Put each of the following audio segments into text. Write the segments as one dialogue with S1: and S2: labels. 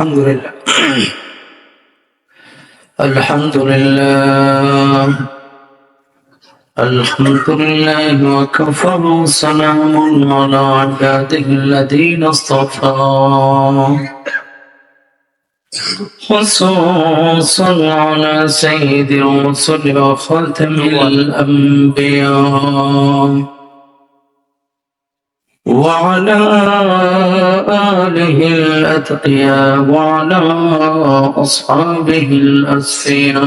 S1: الحمد لله. الحمد لله. الحمد لله وكفى وسلام على عباده الذين اصطفى. خصوصا على سيد الرسل وخاتم الأنبياء. وعلى آله الأتقياء وعلى أصحابه الأسفياء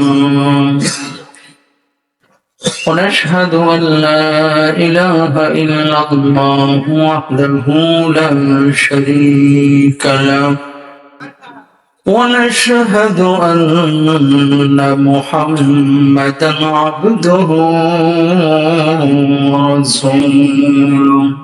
S1: ونشهد أن لا إله إلا الله وحده لا شريك له. ونشهد أن محمدا عبده ورسوله.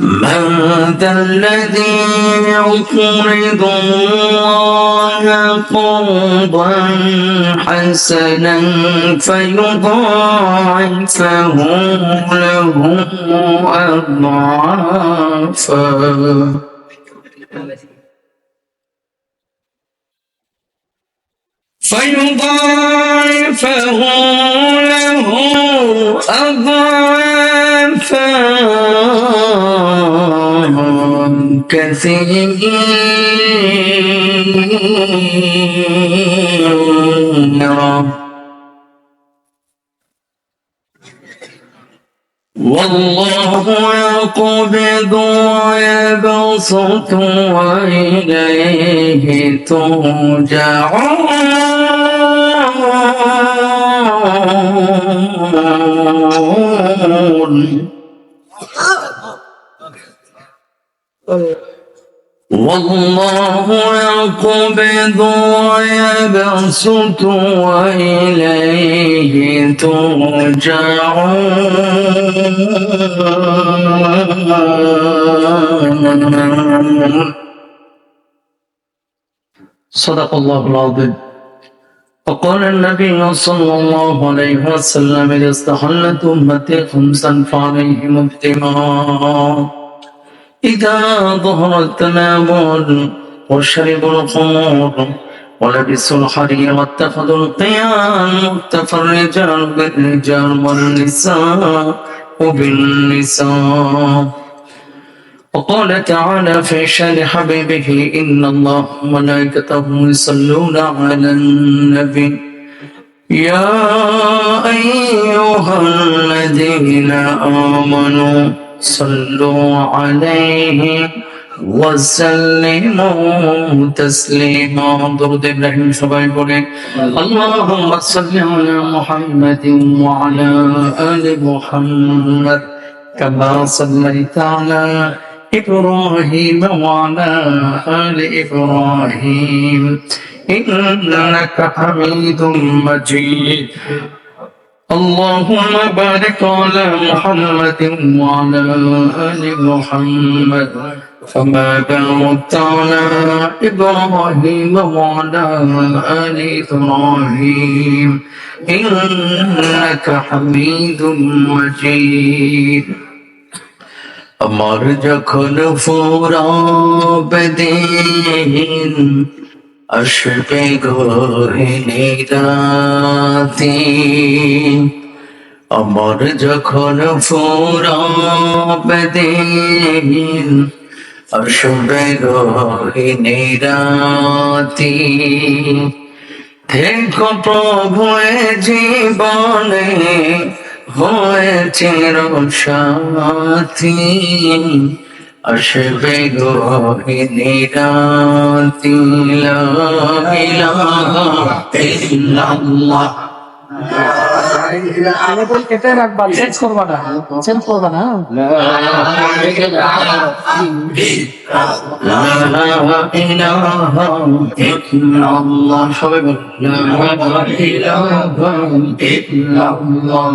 S1: من ذا الذي يقرض الله قرضا حسنا فيضاعفه له أضعافا. فيضاعفه له أضعافا كثيرا والله يقبض ويبسط وإليه ترجعون. والله يقبض ويبسط وإليه ترجعون. صدق الله العظيم. وقال النبي صلى الله عليه وسلم إذا استحلت أمتي خمسا فعليهم الدماء إذا ظهر التناول وشربوا الخمور ولبسوا الحرير واتخذوا القيام واكتفى الرجال بالرجال والنساء بالنساء وقال تعالى في شان حبيبه إن الله وملائكته يصلون على النبي يا أيها الذين آمنوا صلوا عليه وسلموا تسليما درد ابراهيم সবাই বলে اللهم صل على محمد وعلى آل محمد كما صليت على إبراهيم وعلى آل إبراهيم. إنك حميد مجيد. اللهم بارك على محمد وعلى آل محمد. كما باركت على إبراهيم وعلى آل إبراهيم. إنك حميد مجيد. আমার যখন ফুরাব দিন, আসবে গহিনী আমার যখন ফুরাব দিন, আসবে গহিনী রাতে। থেকো প্রভু জীবনে হয়েছে সাথী আসবে গহিনী রাতি লা ইলাহা ইল্লাল্লাহ। আমি বলি এটাই রাখবা চেঞ্জ করবা না। চেঞ্জ করবা না?
S2: সবাই বল।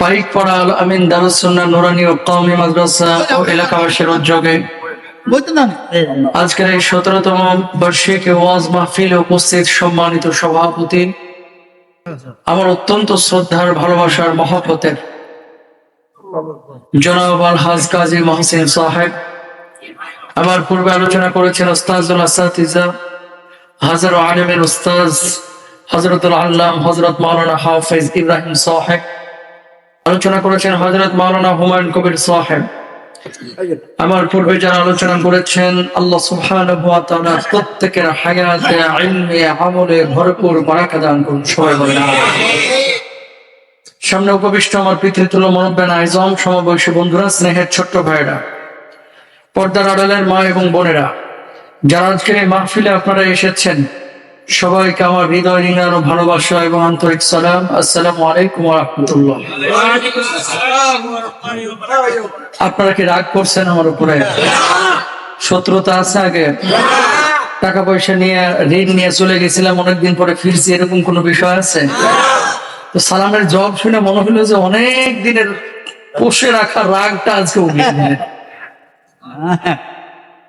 S2: পাইক পড়া আল আমিন দারুসুন্নাহ নুরানি ও কওমি মাদ্রাসা ও এলাকাবাসীর উদ্যোগে। আজকের এই সতেরোতম বার্ষিক ওয়াজ মাহফিলে উপস্থিত সম্মানিত সভাপতি। আমার অত্যন্ত শ্রদ্ধার ভালোবাসার মহাপতের জনাব আল হাজ কাজী মহসিন সাহেব। আমার পূর্বে আলোচনা করেছেন ওস্তাজুল আসাতিজা হাজার আলিমের উস্তাজ হজরতুল আল্লাম হজরত মাওলানা হাফিজ ইব্রাহিম সাহেব। আলোচনা করেছেন হজরত মাওলানা হুমায়ুন কবির সাহেব। আমার পূর্বে যারা আলোচনা করেছেন, আল্লাহ সুবহানাহু ওয়া তাআলা প্রত্যেকের হায়াতে, ইলমে, আমলে ভরপুর বারাকা দান করুন, সবাই বলেন সামনে উপবিষ্ট আমার পিতৃতুল্য মনব্যান আইজম, সমবয়সী বন্ধুরা, স্নেহের ছোট্ট ভাইরা পর্দার আড়ালের মা এবং বোনেরা, যারা আজকের এই মাহফিলে আপনারা এসেছেন সবাইকে আমার হৃদয় রিঙানো ভালোবাসা এবং আন্তরিক সালাম। আসসালামু আলাইকুম রাহমাতুল্লাহ। আপনারা কি রাগ করছেন আমার উপরে? শত্রুতা আছে আগে? টাকা পয়সা নিয়ে, ঋণ নিয়ে চলে গেছিলাম, অনেকদিন পরে ফিরছি, এরকম কোনো বিষয় আছে? তো সালামের জব শুনে মনে হলো যে অনেক দিনের পোষে রাখা রাগটা আজকে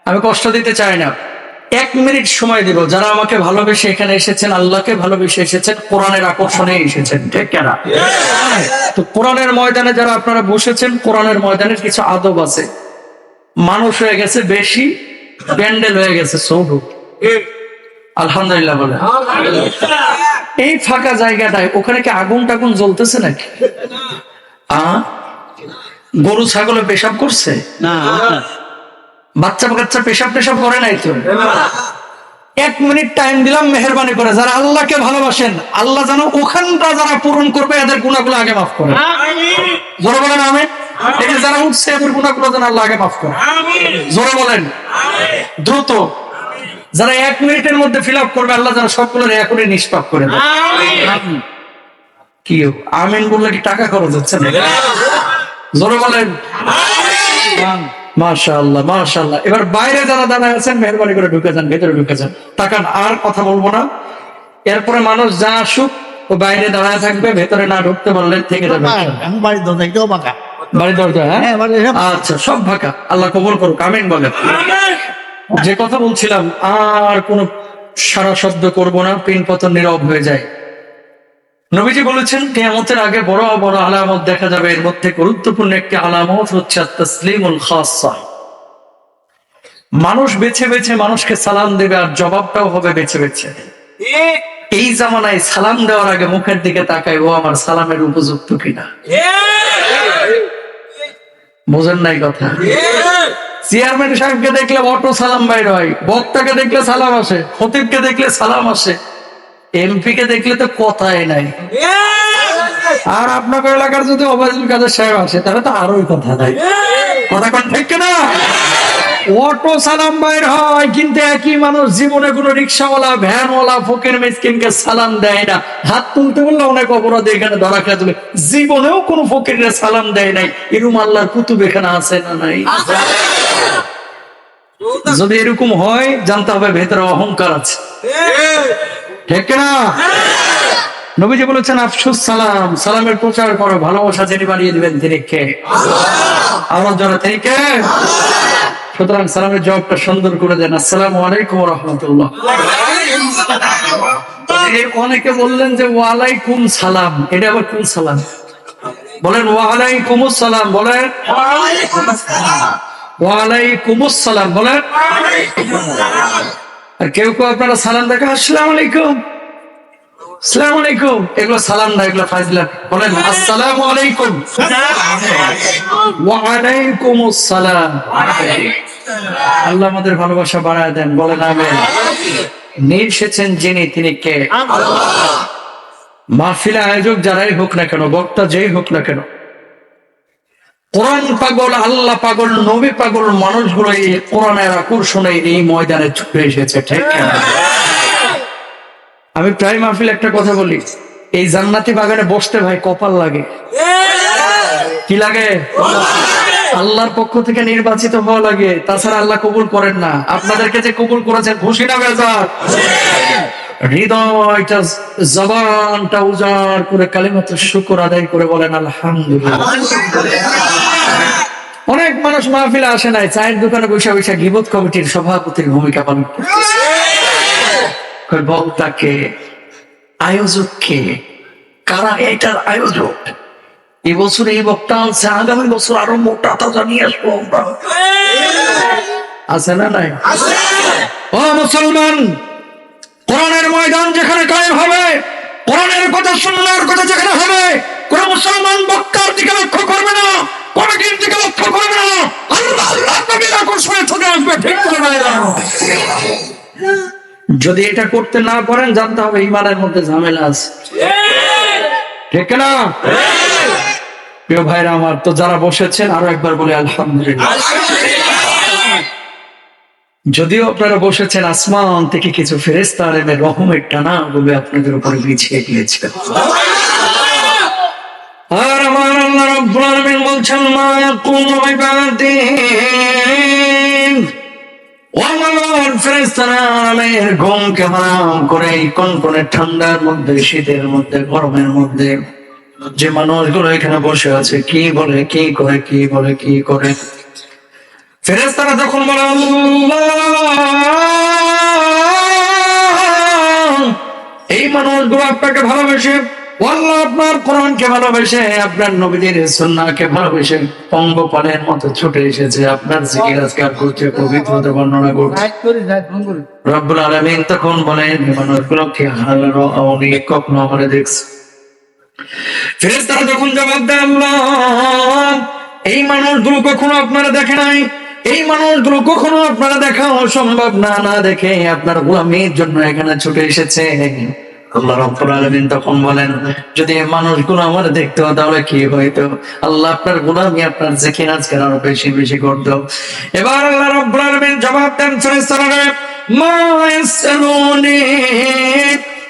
S2: আমি কষ্ট দিতে চাই না। এক মিনিট সময় দিব। যারা আমাকে ভালোবেসে এখানে এসেছেন আল্লাহকে ভালোবেসে এসেছেন কোরআনের আকর্ষণে এসেছেন। ঠিক কেনা? তো কোরআনের ময়দানে যারা আপনারা বসেছেন কোরআনের ময়দানের কিছু আদব আছে। মানুষ হয়ে গেছে বেশি ব্যান্ডেল হয়ে গেছে সৌরভ আলহামদুলিল্লাহ বলে। এই ফাঁকা জায়গাটায় ওখানে কি আগুন টাগুন জ্বলতেছে নাকি? আ? গরু ছাগলে পেশাব করছে? বাচ্চা কাচ্চা পেশাব টেশাব করে নাই তো? এক মিনিট টাইম দিলাম, মেহরবানি করে। যারা আল্লাহকে ভালোবাসেন, আল্লাহ যেন ওখানটা যারা পূরণ করবে, এদের গুণাগুলো আগে মাফ করে। জোরে বলেন আমি এই যারা উঠছে, এদের গুণাগুলো যেন আল্লাহ আগে মাফ করে। জোরে বলেন। দ্রুত। যারা এক মিনিটের মধ্যে ফিল আপ করবে, আল্লাহ যেন সবগুলো এখনই নিষ্পাপ করে দেয়। কি আমিন বললে কি টাকা খরচ হচ্ছে না জোরে বলেন। মাশাআল্লাহ মাশাআল্লাহ। এবার বাইরে যারা দাঁড়ায় আছেন মেহরবানি করে ঢুকে যান ভেতরে ঢুকে যান। তাকান আর কথা বলব না। এরপরে মানুষ যা আসুক ও বাইরে দাঁড়ায় থাকবে ভেতরে না ঢুকতে পারলে থেকে যাবে
S3: বাড়ির দরজা একটাও পাকা
S2: বাড়ি দরজা হ্যাঁ?
S3: হ্যাঁ বাড়ির
S2: আচ্ছা সব ফাঁকা। আল্লাহ কবুল করুক আমিন বলেন। যে কথা বলছিলাম আর কোন সারা শব্দ করব না পিন পতন নীরব হয়ে যায়। নবীজি বলেছেন, কেয়ামতের আগে বড় বড় আলামত দেখা যাবে। এর মধ্যে গুরুত্বপূর্ণ একটি আলামত হচ্ছে তসলিমুল খাসা মানুষ বেছে বেছে মানুষকে সালাম দেবে আর জবাবটাও হবে বেছে বেছে। এই জামানায় সালাম দেওয়ার আগে মুখের দিকে তাকায়, ও আমার সালামের উপযুক্ত কিনা? বোঝেন নাই কথা? চেয়ারম্যান সাহেবকে দেখলে অটো সালাম বাইর হয়, বক্তাকে দেখলে সালাম আসে, খতিবকে দেখলে সালাম আসে। এমপি কে দেখলে তো কথাই নাই। আর আপনার এলাকার যদি অবাজুল কাদের সাহেব আসে তাহলে তো আরোই কথা নাই। কথা কোন ঠিক না অটো সালাম বাইর হয় কিন্তু একই মানুষ জীবনে কোনো রিক্সাওয়ালা ভ্যানওয়ালা ফকির মিসকিনকে সালাম দেয় না। হাত তুলতে বললে অনেক অপরাধ এখানে ধরা খেয়ে যাবে। জীবনেও কোনো ফকিরে সালাম দেয় নাই। এরম আল্লাহর কুতুব এখানে আছে না নাই? যদি এরকম হয় জানতে হবে ভেতরে অহংকার আছে। ঠিক না নবীজি বলেছেন, আফসুস সালাম। সালামের প্রচার করো, ভালোবাসা যিনি বানিয়ে দিবেন তিনি কে? আমার জন্য তিনি কে? সুতরাং সালামের জবাবটা সুন্দর করে দেন। আসসালামু আলাইকুম রহমতুল্লাহ। অনেকে বললেন যে, ওয়ালাইকুম সালাম। এটা আবার কোন সালাম। বলেন, ওয়ালাইকুম সালাম। বলেন, ওয়ালাইকুম সালাম। বলেন আর কেউ কেউ আপনারা সালাম দেখে আসসালাম আলাইকুম। আসসালামু আলাইকুম। এগুলো সালাম না, এগুলো ফাইজলা বলেন, আসসালামু আলাইকুম। আসসালাম আল্লাহ আমাদের ভালোবাসা বাড়ায় দেন, বলেন, আমেন। যিনি, তিনি কে? মাহফিলে আয়োজক যারাই হোক না কেন, বক্তা যেই হোক না কেন কোরআন পাগল, আল্লাহ পাগল, নবী পাগল, মানুষগুলো এই কোরআনের আকর্ষণে এই ময়দানে ছুটে এসেছে, ঠিক আমি প্রায় মাহফিল একটা কথা বলি, এই জান্নাতি বাগানে বসতে ভাই কপাল লাগে। কি লাগে? আল্লাহর পক্ষ থেকে নির্বাচিত হওয়া লাগে, তাছাড়া আল্লাহ কবুল করেন না। আপনাদেরকে যে কবুল করেছেন খুশি না বেজার? হৃদয়টা জবানটা উজাড় করে কালিমাত শুকর আদায় করে বলেন আলহামদুলিল্লাহ। অনেক মানুষ মাহফিলে আসে নাই চায়ের দোকানে বসে বসে গিবত কমিটির সভাপতির ভূমিকা পালন করতেছে। বক্তাকে আয়োজককে কারা এটার আয়োজক? এই বছর এই বক্তা আনছে আগামী বছর আরও মোটা তাজা নিয়ে আসব আমরা। আছে না নাই? ও মুসলমান! কোরআনের ময়দান যেখানে কায়েম হবে, কোরআনের কথা শুননার কথা যেখানে হবে, কোন মুসলমান বক্তার দিকে লক্ষ্য করবে না লক্ষ্য করবে না। আকর্ষণে চলে আসবে যদি এটা করতে না পারেন, জানতে হবে ইমানের মধ্যে ঝামেলা আছে। ঠিক না প্রিয় ভাইরা আমার, তো যারা বসেছেন, আরও একবার বলে, আলহামদুলিল্লাহ। যদিও আপনারা বসেছেন আসমান থেকে কিছু ফেরেস্তা আলেমের রহমের টানা বলে আপনাদের উপরে বিছিয়ে দিয়েছে। আর আমার আল্লাহ রাব্বুল আলামিন বলছেন, মা হারাম করে কনকনে ঠান্ডার মধ্যে, শীতের মধ্যে, গরমের মধ্যে যে মানুষগুলো এখানে বসে আছে, কি বলে, কি করে, কি বলে, কি করে? ফেরেশতারা তখন বলে এই মানুষগুলো আপনাকে ভালোবেসে আল্লাহ আপনার কোরআনকে ভালোবেসে আপনার নবীদের ভালোবেসে পঙ্গপালের মতো ছুটে এসেছে। আপনার জিকির আজকার করছে পবিত্রতা বর্ণনা করছে রব্বুল আলমিন তখন বলেন মানুষগুলো কি আমি কখনো আমারে দেখছি। ফেরেশতারা তখন জবাব দেয় আল্লাহ! এই মানুষগুলো কখনো আপনারা দেখে নাই। এই মানুষগুলো কখনো আপনারা দেখা অসম্ভব না না দেখে আপনার গোলামির জন্য এখানে ছুটে এসেছে। আল্লাহ তখন বলেন, যদি মানুষগুলো আমার দেখতে, তাহলে কি হইতো? আল্লাহ আপনার গোলামি, আপনার আরও বেশি বেশি করতো। এবার আল্লাহ জবাব দেন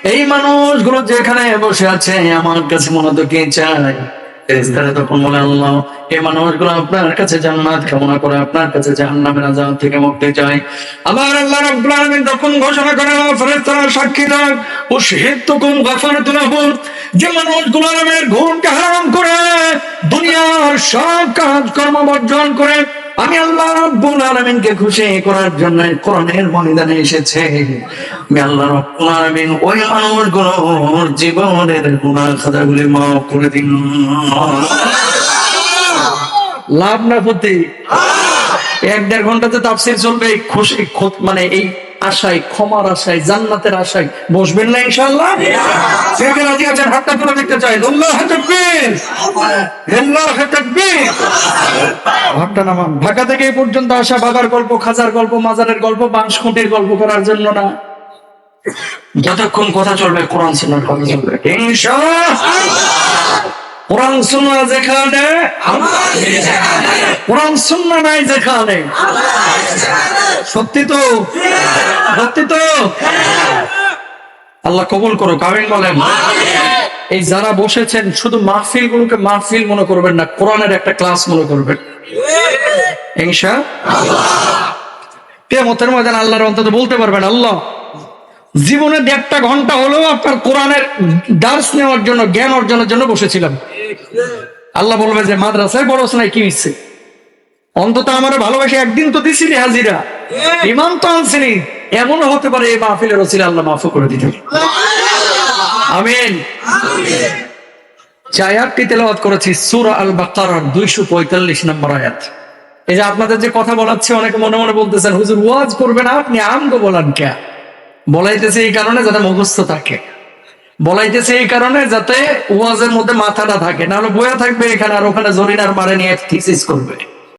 S2: এই মানুষগুলো যেখানে বসে আছে, আমার কাছে মূলত কি চাই দুনিয়ার সব কাজ কর্ম বর্জন করে, আমি আল্লাহ রাব্বুল খুশি করার জন্য কোরআনের ময়দানে এসেছে। লাভ না এক দেড় ঘন্টাতে চলবে, খুশি মানে এই আশায়, ক্ষমার আশায়, জান্নাতের আশায়। বসবেন না হাতটা নামান। ঢাকা থেকে এই পর্যন্ত আসা বাবার গল্প, খাজার গল্প, মাজারের গল্প বাঁশখুঁটির গল্প করার জন্য না। যতক্ষণ কথা চলবে, কোরআন, সুন্নাহর কথা চলবে। কোরআন যেখানে, কোরআন, সুন্নাহ নাই যেখানে। সত্যি তো? সত্যি তো? আল্লাহ কবুল করো বলেন। এই যারা বসেছেন, শুধু মাহফিল গুলোকে মাহফিল মনে করবেন না, কোরআনের একটা ক্লাস মনে করবেন। ইনশা কেমতের ময়দান আল্লাহর অন্তত বলতে পারবেন, আল্লাহ জীবনে দেড়টা ঘণ্টা হলেও আপনার কোরআনের দার্স নেওয়ার জন্য, জ্ঞান অর্জনের জন্য বসেছিলাম। আল্লাহ বলবে যে, মাদ্রাসায় বড় নাই, কি মিশছে অন্তত আমার ভালোবাসে একদিন তো দিছিলি হাজিরা। ইমান তো আনছিনি। এমনও হতে পারে এই মাহফিলের ওসিলা আল্লাহ মাফ করে দিতে। আমিন। যে আয়াতটি তেলাওয়াত করেছি? সূরা আল বাকারার দুইশো পঁয়তাল্লিশ নম্বর আয়াত। এই যে আপনাদের যে কথা বলাচ্ছে, অনেকে মনে মনে বলতেছেন, হুজুর ওয়াজ করবেন, আপনি আমগো বলান কে? বলাইতেছে এই কারণে যাতে মুখস্থ থাকে। বলাইতেছে এই কারণে যাতে ওয়াজের মধ্যে মাথাটা থাকে। নাহলে বয়া থাকবে এখানে আর ওখানে জরিনার মারে নিয়ে থিসিস করবে।